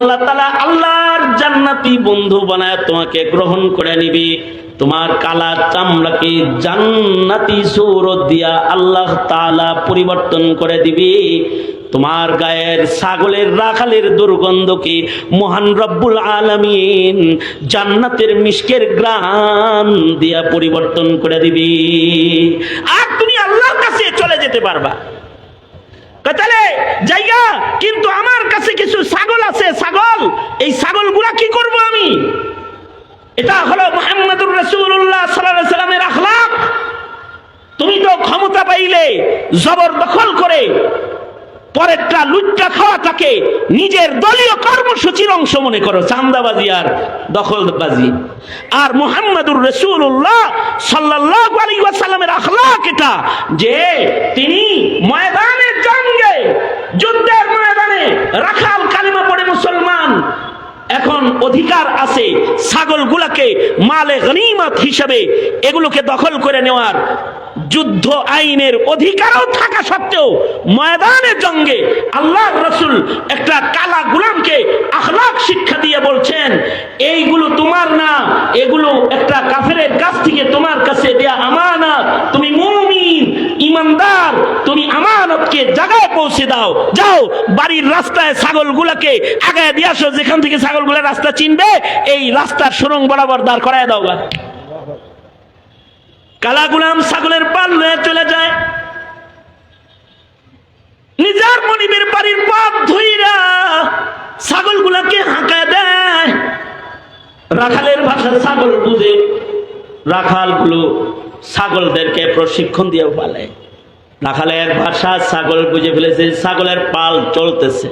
আল্লাহ তালা আল্লাহর জান্নাতি বন্ধু বানায় তোমাকে গ্রহণ করে নিবি। তোমার কালা চামড়াকে জান্নাতি দিয়া আল্লাহ তালা পরিবর্তন করে দিবি। তোমার গায়ের ছাগলের রাখালের দুর্গন্ধকে মহান রব্বুল আলমিন জান্নাতের মিষ্কের গ্রাম দিয়া পরিবর্তন করে দিবি। আর তুমি আল্লাহর কাছে চলে যেতে পারবা। তাহলে জায়গা, কিন্তু আমার কাছে কিছু ছাগল আছে, ছাগল। এই ছাগলগুলা কি করব আমি? এটা হলো মোহাম্মদুর রসুল্লাহ সাল্লাহ সাল্লামের আখলাক। তুমি তো ক্ষমতা পাইলে, জবর দখল করে পরেরটা লুচ্চা খাওয়াটাকে নিজের দলীয় কর্মসূচির অংশ মনে করো, চান্দাবাজি আর দখলবাজি। আর মোহাম্মদুর রসুল্লাহ সাল্লাহ আলী ওয়াসাল্লামের আখলাক এটা যে তিনি ময়দানে রাখাল কালিমা পড়ে মুসলমান। এখন অধিকার আছে ছাগলগুলাকে মালে গনিমত হিসাবে এগুলোকে দখল করে নেওয়ার। যুদ্ধ আইনের অধিকারও থাকা সত্ত্বেও ময়দানের জঙ্গে আল্লাহ রসুল একটা কালা গুলামকে আখলাক শিক্ষা দিয়ে বলছেন এইগুলো তোমার না এগুলো একটা কাফেরের কাছ থেকে তোমার কাছে দেয়া আমানত তুমি মুমিন ইমানদার তুমি আমানতকে পৌঁছে দাও। যাও, বাড়ির রাস্তায় ছাগলগুলাকে আগায় দিয়ে আসো। যেখান থেকে ছাগলগুলা রাস্তা চিনবে, এই রাস্তার সুরং বরাবর দাঁড় করায় দাও কালা গুলাম ছাগলের পাল লয়ে চলে যায়। নিজার মনিবের বাড়ির পথ ধুইরা ছাগলগুলাকে হাঁকায় দেয়। রাখালের ভাষা ছাগল বুঝে। রাখালগুলো ছাগলদেরকে প্রশিক্ষণ দিয়ে পালে রাখালের ভাষা ছাগল বুঝে ফেলেছে, ছাগলের পাল চলতেছে।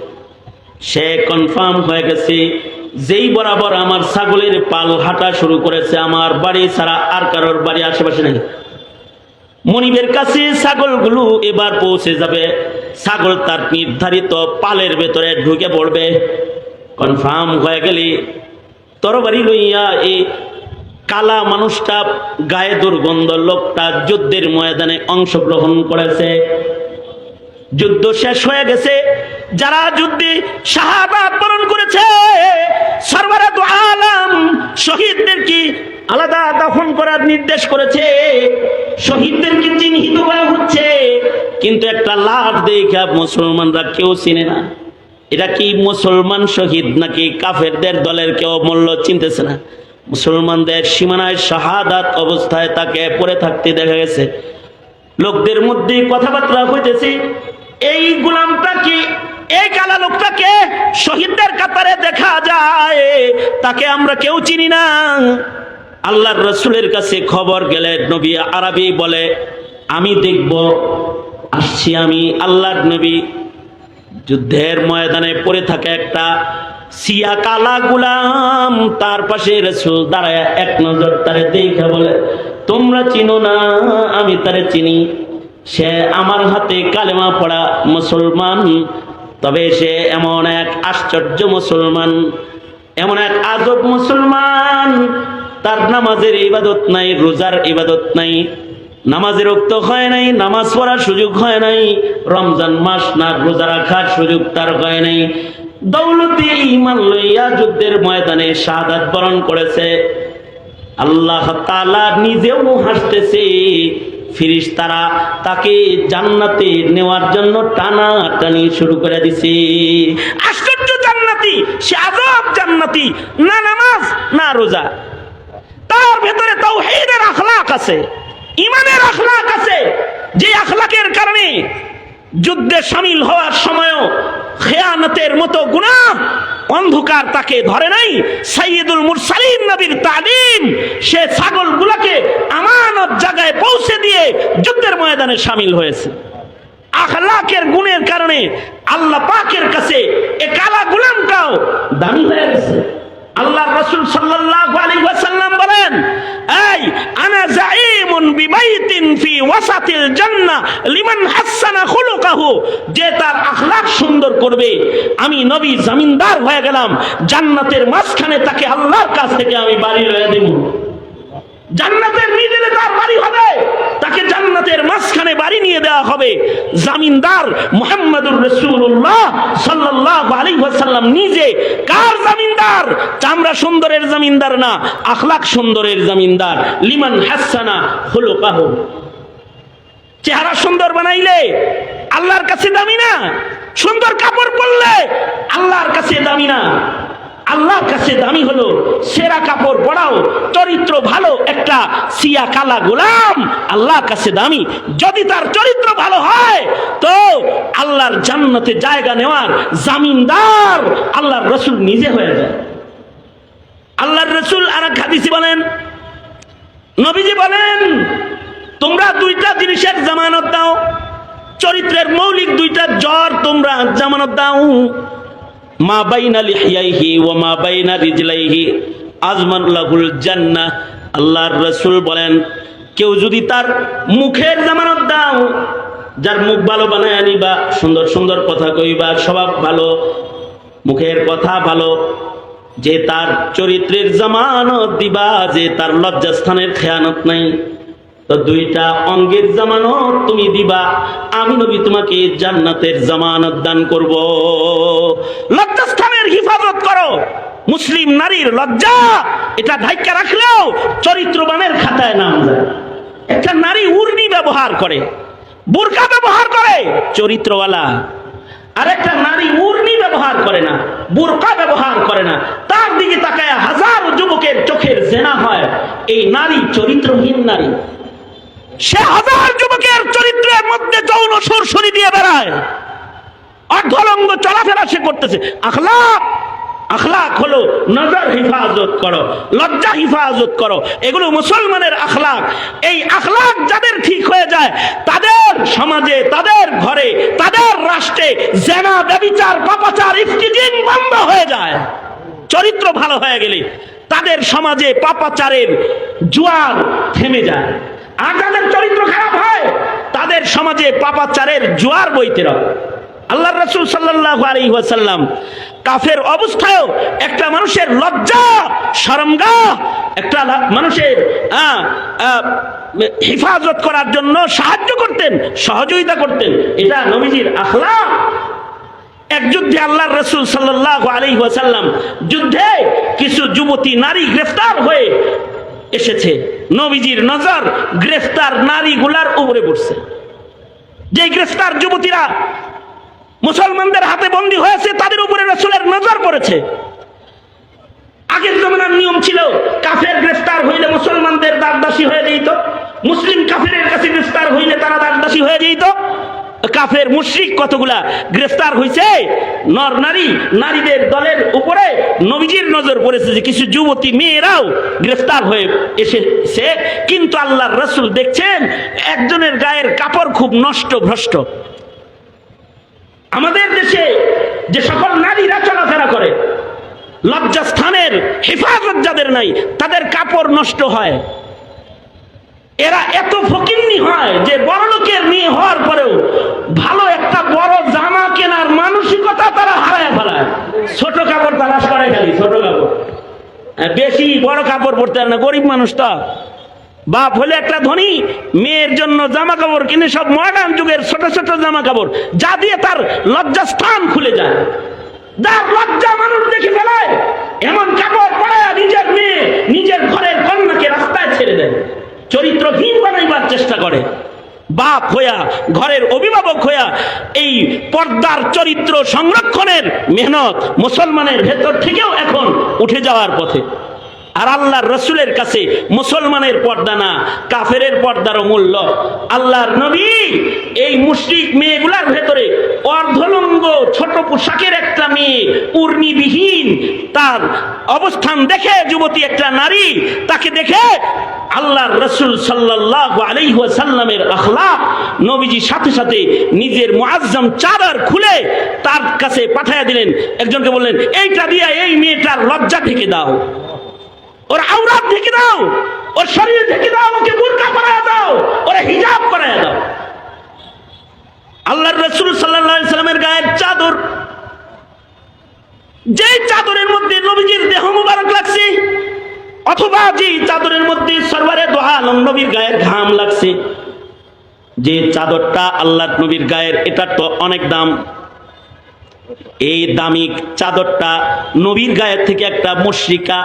সে কনফার্ম হয়ে গেছে, যেই বরাবর আমার ছাগলের পাল হাঁটা শুরু করেছে, আমার বাড়ি ছাড়া আর কারোর বাড়ি আশেপাশে নেই। মনিবের কাছে ছাগলগুলো এবার পৌঁছে যাবে, ছাগল তার নির্ধারিত পালের ভেতরে ঢুকে পড়বে। কনফার্ম হয়ে গেলে তরবারি লইয়া এই কালা মানুষটা গায়ে দুর্গন্ধ, লোকটা যুদ্ধের ময়দানে অংশগ্রহণ করেছে। যুদ্ধ শেষ হয়ে গেছে। যারা যুদ্ধে শাহাদাত বরণ করেছে সর্বরাত আলম শহীদদেরকে আলাদা দাফন করার নির্দেশ করেছে? শহীদদেরকে চিহ্নিত করা হচ্ছে? কিন্তু একটা লাশ দেখে মুসলমানরা কেউ চিনে না। এটা কি মুসলমান শহীদ নাকি কাফেরদের দলের কেউ মূল্য চিনতেছে না? মুসলমানদের সীমানায় শাহাদাত অবস্থায় তাকে পড়ে থাকতে দেখা গেছে। লোকদের মধ্যে কথাবার্তা হইতেছে, এই গোলামটাকে এই কালা লোকটাকে শহীদদের কাতারে দেখা যায়, তাকে আমরা কেউ চিনি না। আল্লাহর রসুলের কাছে খবর গেলে নবী আরবি বলে, আমি দেখব, আসছি আমি আল্লাহর নবী। যুদ্ধের ময়দানে পড়ে থাকে একটা সিয়া কালা গুলাম, তার পাশে রসুল দাঁড়ায় এক নজর তারে দেখে বলে, তোমরা চিনো না, আমি তারে চিনি। সে আমার হাতে কালেমা পড়া মুসলমান, তবে সে এমন এক আশ্চর্য মুসলমান, এমন এক আজব মুসলমান। তার নামাজের ইবাদত নাই, রোজার ইবাদত নাই নামাজের রক্ত হয় নাই, নামাজ পড়ার সুযোগ হয় নাই, রমজান মাস না রোজা রাখার সুযোগ তার হয় নাই। দৌলতে ইমান লইয়া যুদ্ধের ময়দানে শাহাদাত বরণ করেছে। আল্লাহ তালা নিজেও হাসতেছে। ফিরিস তারা তাকে জান্নাতে নেওয়ার জন্য টানা টানি শুরু করে দিছে। আশ্চর্য জান্নাতি, সে আজব জান্নাতি, না নামাজ, না রোজা। তার ভেতরে তাও হেদের আখলাক আছে ইমানের আখলাক আছে। যে আখলাকের কারণে যুদ্ধে সামিল হওয়ার সময়ও খেয়ানতের মতো গুণা অন্ধকার তাকে ধরে নাই। সাইয়দুল মুরসালিন নবীর তালিম, সে ছাগলগুলোকে আমানত জায়গায় পৌঁছে দিয়ে যুদ্ধের ময়দানে সামিল হয়েছে। আখলাকের গুণের কারণে আল্লাহ পাকের কাছে এ কালা গুলামটাও দামি হয়ে গেছে। আল্লাহ রসুল আলাইহি ওয়াসাল্লাম বলেন আনা ফি যে তার সুন্দর করবে। আমি নবী হয়ে গেলাম, জান্নাতের মাঝখানে তাকে আল্লাহর কাছ থেকে আমি বাড়ি লয়ে দেব। জান্নাতের মিডিলে তার বাড়ি হবে। তাকে জান্নাতের মাঝখানে বাড়ি নিয়ে দেওয়া হবে। জামিনদার মুহাম্মদুর রসুল্লাহ সাল্লাহ আলী ওয়াসাল্লাম নিজে। কার জামিনদার? চামড়া সুন্দরের জামিনদার না, আখলাক সুন্দরের জামিনদার। লিমান হাসানা হলো কাহ চেহারা সুন্দর বানাইলে আল্লাহর কাছে দামি না, সুন্দর কাপড় পরলে আল্লাহর কাছে দামি না। আল্লাহর কাছে দামি হলো, সেরা কাপড় পরাও, চরিত্র ভালো, একটা সিয়া কালা গোলাম আল্লাহর কাছে দামি। যদি তার চরিত্র ভালো হয়, তো আল্লাহর জান্নাতে জায়গা নেওয়ার জামিনদার আল্লাহর রসুল নিজে হয়ে যায়। আল্লাহর রসুল আর এক হাদিসে বলেন, নবীজি বলেন, তোমরা দুইটা জিনিসের জামানত দাও, চরিত্রের মৌলিক দুইটা জ্বর তোমরা জামানত দাও। মা বাইনা লিহিয়াইহি ওয়া মা বাইনা রিজলাইহি আজমান লাহুল জান্নাহ। আল্লাহর রাসূল বলেন, কেউ যদি তার মুখের জামানত দাও, যার মুখ ভালো বানায় আনিবা, সুন্দর সুন্দর কথা কইবা, স্বভাব ভালো, মুখের কথা ভালো, যে তার চরিত্রের জামানত দিবা, যে তার লজ্জাস্থানের খেয়ানত নাই। তো দুইটা অঙ্গের জামানত তুমি দিবা। আমি নবী তোমাকে জান্নাতের জামানত দান করব। লজ্জাস্থানের হিফাজত করো। মুসলিম নারীর লজ্জা, এটা ধাইকা রাখলেও চরিত্রবানের খাতায় নাম যায়। একটা নারী উর্নি ব্যবহার করে, বোরকা ব্যবহার করে, চরিত্রওয়ালা। আরেকটা নারী উর্নি ব্যবহার করে না, বোরকা ব্যবহার করে না। তার দিকে তাকায় হাজার যুবকের চোখের জেনা হয়। এই নারী চরিত্রহীন নারী। সে হাজার যুবকের চরিত্রের মধ্যে যৌন সরসরি দিয়ে বেড়ায়। অর্ধলঙ্গ চলাফেরা সে করতেছে। আখলাক আখলাক হলো নজর হিফাজত করো, লজ্জা হিফাজত করো। এগুলো মুসলমানের আখলাক। এই আখলাক যাদের ঠিক হয়ে যায়, তাদের সমাজে, তাদের ঘরে, তাদের রাষ্ট্রে জেনা, ব্যবিচার, পাপাচার ইফতিজিং বন্ধ হয়ে যায়। চরিত্র ভালো হয়ে গেলে তাদের সমাজে পাপাচারের জোয়ার থেমে যায়। আর চরিত্র খারাপ হয়, তাদের সমাজে পাপাচারের জোয়ার বইতে আল্লাহ রসুল ওয়াসাল্লাম কাফের অবস্থায়ও একটা মানুষের লজ্জা সরমগা একটা মানুষের হেফাজত করার জন্য সাহায্য করতেন, সহযোগিতা করতেন। এটা নবীজির আখলা এক যুদ্ধে আল্লাহ রসুল সাল্লাহ আলী ওয়াসাল্লাম যুদ্ধে কিছু যুবতী নারী গ্রেফতার হয়ে এসেছে। নবীজির নজর গ্রেফতার নারীগুলার উপরে পড়ছে। যে গ্রেফতার যুবতীরা মুসলমানদের হাতে বন্দী হয়েছে, তাদের উপরে রসুলের নজর পড়েছে। আগের জমানার নিয়ম ছিল, কাফের গ্রেফতার হইলে মুসলমানদের দাসদাসী হয়ে যেত, মুসলিম কাফের কাছে গ্রেফতার হইলে তারা দাসদাসী হয়ে যেত। কাফের মুশ্রিক কতগুলা গ্রেফতার হয়েছে নর নারী, নারীদের দলের উপরে নবীজির নজর পড়েছে যে কিছু যুবতী মেয়েরাও গ্রেফতার হয়ে এসেছে। কিন্তু আল্লাহর রসুল দেখছেন, একজনের গায়ের কাপড় খুব নষ্ট ভ্রষ্ট। আমাদের দেশে যে সকল নারীরা চলাফেরা করে, লজ্জাস্থানের, হেফাজত যাদের নাই, তাদের কাপড় নষ্ট হয়। এরা এত ফকিন্নি হয় যে বড় লোকের মেয়ে হওয়ার পরেও ভালো একটা বড় জামা কেনার মানসিকতা তারা হারায় ফেলায়। ছোট কাপড় তালাশ করে খালি, ছোট কাপড়। বেশি বড় কাপড় পরতে পারে না, গরিব মানুষ তো। বাপ হলে একটা ধনী, মেয়ের জন্য জামা কাপড় কিনে সব মডার্ন যুগের ছোট ছোট জামা কাপড়, যা দিয়ে তার লজ্জা স্থান খুলে যায়। লজ্জা মানুষ দেখে ফেলায়, এমন কাপড় পরে নিজের মেয়ে, নিজের ঘরের কন্যাকে রাস্তায় ছেড়ে দেয়। চরিত্রহীন বানাইবার চেষ্টা করে। বাপ হইয়া, ঘরের অভিভাবক হইয়া এই পর্দার চরিত্র সংরক্ষণের মেহনত মুসলমানের ভেতর থেকেও এখন উঠে যাওয়ার পথে। আর আল্লাহর রসুলের কাছে মুসলমানের পর্দা না, কাফেরের পর্দারও মূল্য। আল্লাহর নবী এই মুশরিক মেয়েগুলার ভেতরে অর্ধলঙ্গ, ছোট পোশাকের একটা মেয়ে, উর্নিবিহীন, তার অবস্থান দেখে যুবতী একটা নারী, তাকে দেখে আল্লাহর রসুল সাল্লাহ আলাইসাল্লামের আখলাক নবীজি সাথে সাথে নিজের মুআজ্জম চাদর খুলে তার কাছে পাঠাইয়া দিলেন। একজনকে বললেন, এইটা দিয়া এই মেয়েটার লজ্জা ঢেকে দাও। ওর আওরাত ঢেকে দাও, ওর শরীর ঢেকে দাও, ওকে বুরকা পরায় দাও, ওরে হিজাব পরায় দাও। আল্লাহর রসুল সাল্লামের গায়ের চাদর, যেই চাদরের মধ্যে নবীজির দেহ মুবারক লাগছে, অথবা যে চাদরের মধ্যে সর্বারে দোহা নবীর গায়ের ঘাম লাগছে, যে চাদরটা আল্লাহ নবীর গায়ের, এটার তো অনেক দাম। এই দামি চাদরটা নবীর গায়ের থেকে একটা মুশ্রিকা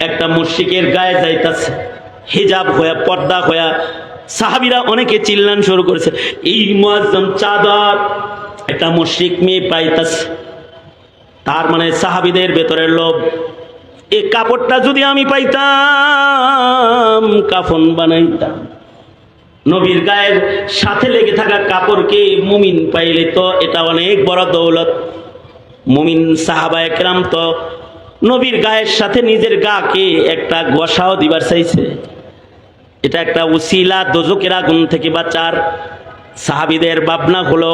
একটা মুশ্রিকের গায়ে যাইতাছে, হিজাব হয়ে পর্দা হয়ে সাহাবিরা অনেকে চিল্লান শুরু করেছে, এই মুয়াজ্জম চাদর একটা মুশ্রিক মেয়ে পাইতাছে। তার মানে সাহাবিদের ভেতরের লোভ এই কাপড়টা যদি আমি পাইতাম, কাফন বানাইতাম। নবীর গায়ের সাথে লেগে থাকা কাপড়কে মুমিন পাইলে তো এটা অনেক বড় দৌলত। মুমিন সাহাবা একরাম তো নবীর গায়ের সাথে নিজের গাকে একটা গোসাও দিবার চাইছে। এটা একটা উসিলা দোজকের আগুন থেকে বাঁচার। সাহাবিদের ভাবনা হলো,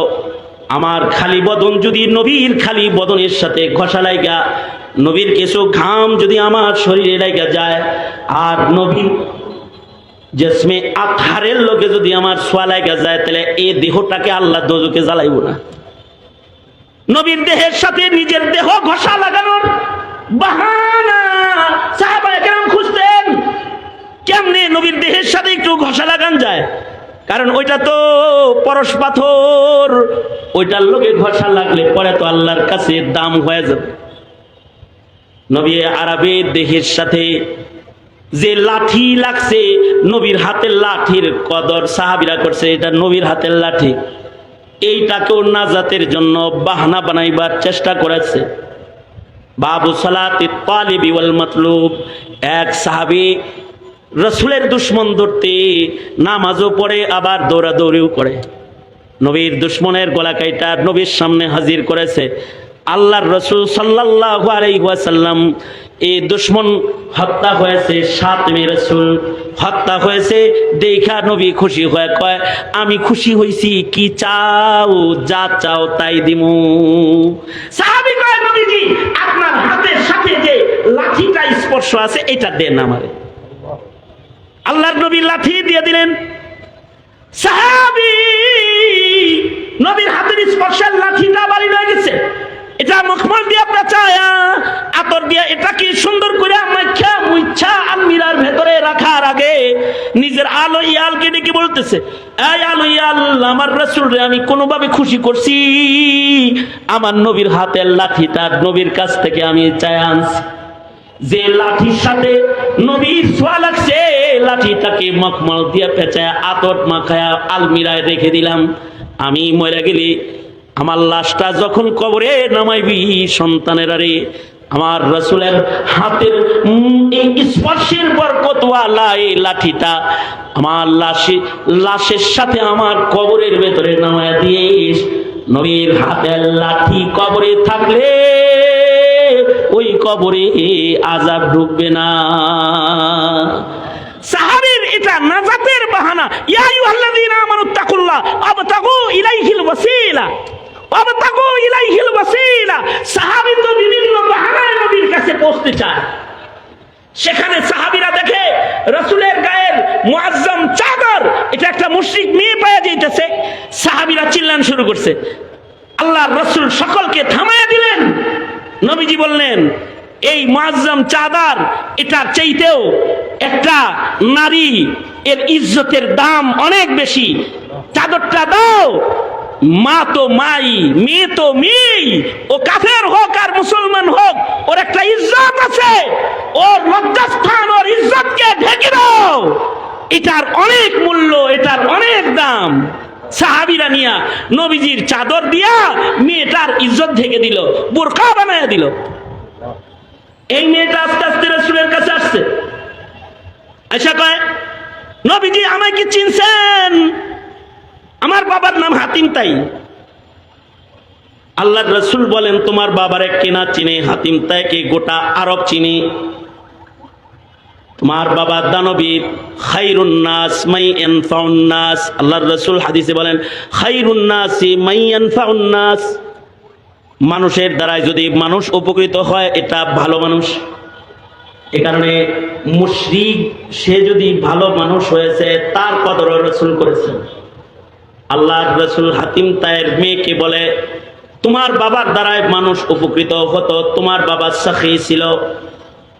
আমার খালি বদন যদি নবীর খালি বদনের সাথে ঘষা লাইগা, নবীর কিছু ঘাম যদি আমার শরীরে লাইগা যায়, আর নবীর জেসমে আতহারের লোকে যদি আমার সোয়া লাইগা যায়, তাহলে এই দেহটাকে আল্লাহ দোজকে জ্বালাইব না। নবীর দেহের সাথে নিজের দেহ ঘষা লাগানোর বাহানা। সাহাবা একরাম খুঁজতেন, কেমনে নবীর দেহের সাথে একটু ঘষা লাগান যায়? কারণ ওইটা তো পরশ পাথর। ওইটার লোকে ঘষা লাগলে পরে তো আল্লাহর কাছে দাম হয়ে যাবে। নবী আরবে দেহের সাথে যে লাঠি লাগছে, নবীর হাতের লাঠির কদর সাহাবিরা করছে, এটা নবীর হাতের লাঠি। এইটাকেও নাজাতের জন্য বাহানা বানাইবার চেষ্টা করেছে। বাবু সালাতি মতলুব। এক সাহাবি রসুলের দুশ্মন ধরতে নামাজও পড়ে, আবার দৌড়াদৌড়িও করে। নবীর দুশ্মনের গলা কাইটা নবীর সামনে হাজির করেছে। আল্লাহর রসুল সাল্লাহ আলাইসাল্লাম এই দুশ্মন হত্যা হয়েছে, সাতমে রসুল হত্যা হয়েছে। দেখা নবী খুশি হয়ে কয়, আমি খুশি হয়েছি কি চাও, যা চাও তাই দিমু। সাহাবি লাঠিটা আছে, এটা দেন আমারে। আল্লাহর নবী লাঠি দিয়ে দিলেন। সাহাবি, নবীর হাতের স্পর্শের লাঠিটা বাড়ি গেছে। এটা মখমল দিয়ে আপনার চায়া, আতর দিয়ে এটা কি সুন্দর করে মাইখা আলমিরার ভেতরে রাখার আগে নিজের আলো ইয়ালকে ডেকে বলতেছে, এই আলো ইয়াল, আমার রসুল রে আমি কোনোভাবে খুশি করছি। আমার নবীর হাতের লাঠিটা নবীর কাছ থেকে আমি চায়া আনছি। যে লাঠির সাথে নবীর ছোঁয়া লাগছে লাঠিটাকে মখমল দিয়ে পেঁচায় আতর মাখায়া আলমিরায় রেখে দিলাম। আমি মরে গেলি আমার লাশটা যখন কবরে নামাইবি সন্তানের আরে, আমার রসুলের হাতের স্পর্শের বরকতওয়ালা এই লাঠিটা আমার লাশে, লাশের সাথে আমার কবরের ভেতরে নামায় দিস নবীর হাতের লাঠি কবরে থাকলে কবরে আজাব ঢুকবে না। সেখানে সাহাবীরা দেখে, রসুলের গায়ের মুআজ্জম চাদর, এটা একটা মুশরিক মেয়ে পাওয়া যাইতেছে। সাহাবীরা চিল্লান শুরু করছে। আল্লাহ রসুল সকলকে থামায়া দিলেন। নবীজি বললেন এই মুআজ্জম চাদর এটার চাইতেও একটা নারী এর ইজ্জতের দাম অনেক বেশি। চাদরটা দাও। মা তো মাই, মেয়ে তো মেয়েই। ও কাফের হোক আর মুসলমান হোক, ওর একটা ইজ্জত আছে। ওর লজ্জাস্থান, ওর ইজ্জতকে ঢেকে দাও। এটার অনেক মূল্য, এটার অনেক দাম। সাহাবিরা নিয়া নবীজির চাদর দিয়া মেয়েটার ইজ্জত ঢেকে দিল বোরকা বানায় দিল। এই মেয়েটা আস্তে আস্তে রসুলের কাছে আসছে। আচ্ছা কয়, নবীজি আমায় কি চিনছেন। আমার বাবার নাম হাতিম তাই। আল্লাহ রসুল বলেন, তোমার বাবার এক কেনা চিনে হাতিম তাইকে গোটা আরব চিনি। তোমার বাবা দানবীর খাইরুন্নাস মাই এনফাউন্নাস আল্লাহর রসুল হাদিসে বলেন খাইরুন্নাসি মাই এনফাউন্নাস মানুষের দ্বারাই যদি মানুষ উপকৃত হয়, এটা ভালো মানুষ। এ কারণে মুশরিক, সে যদি ভালো মানুষ হয়েছে, তার কদর রসুল করেছেন। আল্লাহ রসুল হাতিম তায়ের মেয়েকে বলে, তোমার বাবার দ্বারাই মানুষ উপকৃত হতো, তোমার বাবা সাখী ছিল।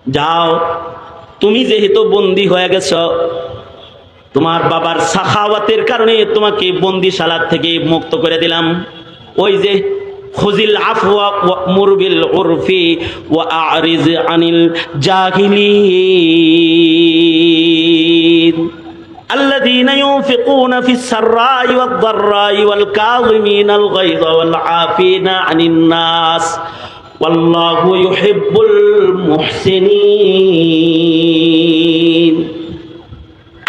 যাও, তুমি যেহেতু বন্দী হয়ে গেছ, তোমার বাবার সাখাওয়াতের কারণে তোমাকে বন্দিশালার থেকে মুক্ত করে দিলাম। ওই যে খুজিল আফওয়া ওয়া'মুর বিল উরফি ওয়া আ'রিজ আনিল জাহিলিন الذين ينفقون في السراء والضراء والكاظمين الغيظ والعافين عن الناس والله يحب المحسنين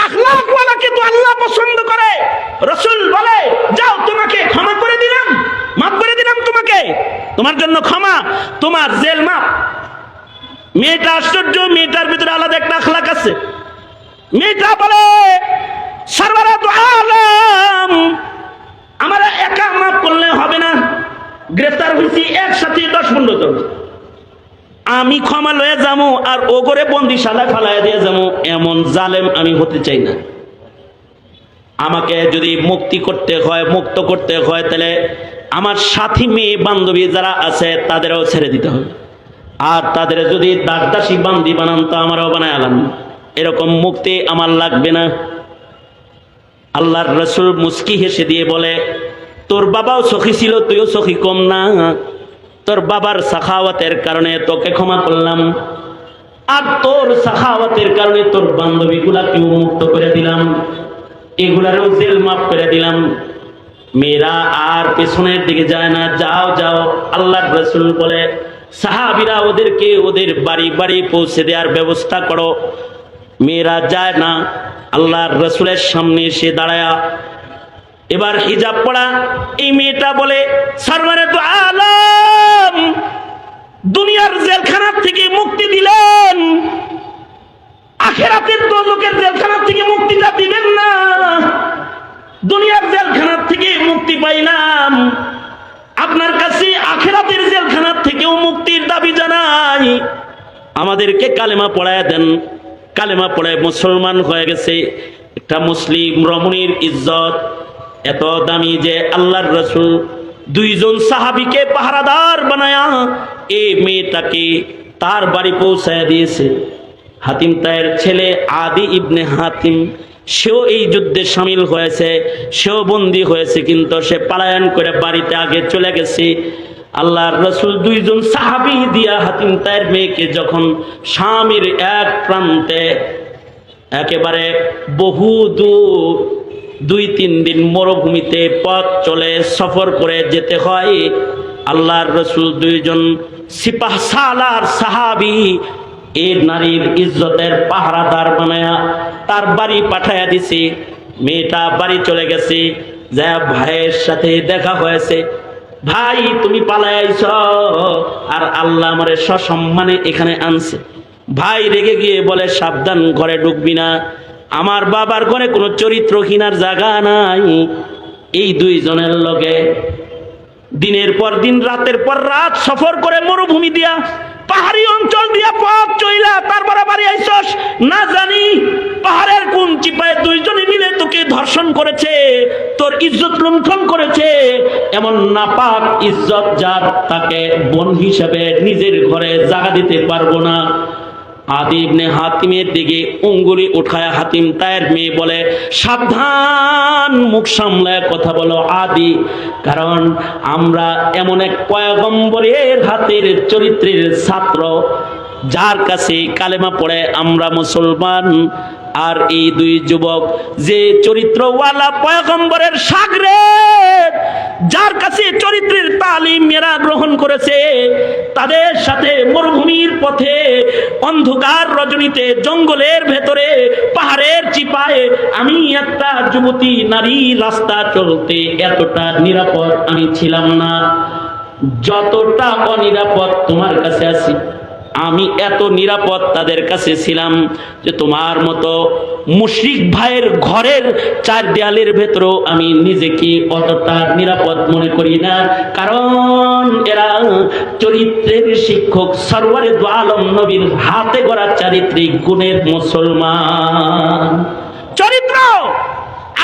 আখলাকওয়ালাকে তো আল্লাহ পছন্দ করে রসুল বলে যাও তোমাকে ক্ষমা করে দিলাম মাফ করে দিলাম তোমাকে। তোমার জন্য ক্ষমা, তোমার জেল মাপ মেয়েটা আশ্চর্য, মেয়েটার ভিতরে আলাদা একটা আখলাক আছে। মেয়েটা বলে, সর্বরাত আলম, আমার একা মাফ করলে হবে না। গ্রেফতার হয়েছি একসাথে দশ পনেরো জন। আমি ক্ষমা লয়ে যাব আর ও করে বন্দিশালায় ফালাই দিয়ে যাব এমন জালেম আমি হতে চাই না। আমাকে যদি মুক্তি করতে হয়, মুক্ত করতে হয়, তাহলে আমার সাথী মেয়ে বান্ধবী যারা আছে, তাদেরও ছেড়ে দিতে হবে। আর তাদের যদি দাগদাসী বান্দি বানান, তো আমারও বানায় আলাম। এরকম মুক্তি আমার লাগবে না। আল্লাহর রসুল মুস্কি হেসে দিয়ে বলে, তোর বাবাও সখী ছিল, তুইও সখী কম না। তোর বাবার সাখাওয়াতের কারণে তোকে ক্ষমা করলাম। আর তোর সাখাওয়াতের কারণে তোর বান্ধবীগুলাকেও মুক্ত করে দিলাম। এগুলারও জেল মাফ করে দিলাম। মেয়েরা আর পেছনের দিকে যায় না, যাও যাও। আল্লাহর রসুল বলে, সাহাবিরা ওদেরকে ওদের বাড়ি বাড়ি পৌঁছে দেওয়ার ব্যবস্থা করো। মেয়েরা যায় না, আল্লাহর রসুলের সামনে এসে দাঁড়ায়া। এবার হিজাব পড়া, এই মেয়েটা বলে সরবারে তো আলম, দুনিয়ার জেলখানার থেকে মুক্তি দিলেন। আখেরাতের তো লোকের জেলখানার থেকে মুক্তিটা দিবেন না। দুনিয়ার জেলখানার থেকে মুক্তি পাইলাম। আপনার কাছে আখেরাতের জেলখানার থেকেও মুক্তির দাবি জানাই। আমাদেরকে কালেমা পড়ায় দেন। কালেমা পড়ায় মুসলমান হয়ে গেছে। একটা মুসলিম রমণীর ইজ্জত এত দামি যে আল্লাহর রসুল দুইজন সাহাবিকে পাহারাদার বানায়া এই মেয়েটাকে তার বাড়ি পৌঁছায় দিয়েছে। হাতিম তায়ের ছেলে আদি ইবনে হাতিম সেও এই যুদ্ধে সামিল হয়েছে, সেও বন্দী হয়েছে, কিন্তু সে পালায়ন করে বাড়িতে আগে চলে গেছে। আল্লাহর রসুল দুইজন সাহাবি দিয়া হাতিম তায়ের মেয়েকে যখন স্বামীর এক প্রান্তে একেবারে বহু দূর দুই, তিন দিন মরুভূমিতে পথ চলে সফর করে যেতে হয়, আল্লাহর রসুল দুইজন সিপাহ সালার সাহাবি এই নারীর ইজ্জতের পাহারাদার বানায়া তার বাড়ি পাঠাইয়া দিছি। মেয়েটা বাড়ি চলে গেছে। যা ভাইয়ের সাথে দেখা হয়েছে। ভাই, তুমি পালাই আইছ? আর আল্লাহ আমারে সসম্মানে এখানে আনছে। ভাই রেগে গিয়ে বলে, সাবধান, ঘরে ঢুকবি না। আমার বাবার ঘরে কোনো চরিত্রহীনার জায়গা নাই। এই দুইজনের লগে দিনের পর দিন, রাতের পর রাত সফর করে মরুভূমি দিয়া পাহাড়ি অঞ্চল দিয়ে পথ চইলা তারপরে বাড়ি আইসস। না জানি পাহাড়ের কোন চিপায় দুইজনে মিলে তোকে ধর্ষণ করেছে, তোর ইজ্জত লুণ্ঠন করেছে। এমন নাপাক ইজ্জত যার তাকে বোন হিসেবে নিজের ঘরে জাগা দিতে পারব না। আদি ইবনে হাতিমের দিকে উঙ্গুলি উঠায় হাতিম তায়ের মেয়ে বলে, সাবধান, মুখ সামলায় কথা বলো আদি। কারণ আমরা এমন এক পয়গম্বরের হাতের চরিত্রের ছাত্র, যার কাছে কালেমা পড়ে আমরা মুসলমান। আর এই দুই যুবক যে চরিত্রওয়ালা পয়গম্বরের সাগরে যার কাছে চরিত্রের তালিম এরা গ্রহণ করেছে, তাদের সাথে মরুভূমির পথে অন্ধকার রজনীতে জঙ্গলের ভেতরে পাহাড়ের চিপায় আমি একটা যুবতী নারী রাস্তা চলতে এতটা নিরাপদ আমি ছিলাম না। যতটা অনিরাপদ তোমার কাছে আছি আমি এত নিরাপদ তাদের কাছে ছিলাম যে তোমার মতো মুশরিক ভাইয়ের ঘরের চার দেয়ালের ভেতরেও আমি নিজেকে অতটা নিরাপদ মনে করি না। কারণ এরা চরিত্রের শিক্ষক, সরওয়ারে আলম নবীর হাতে গড়া চারিত্রিক গুণের মুসলমান।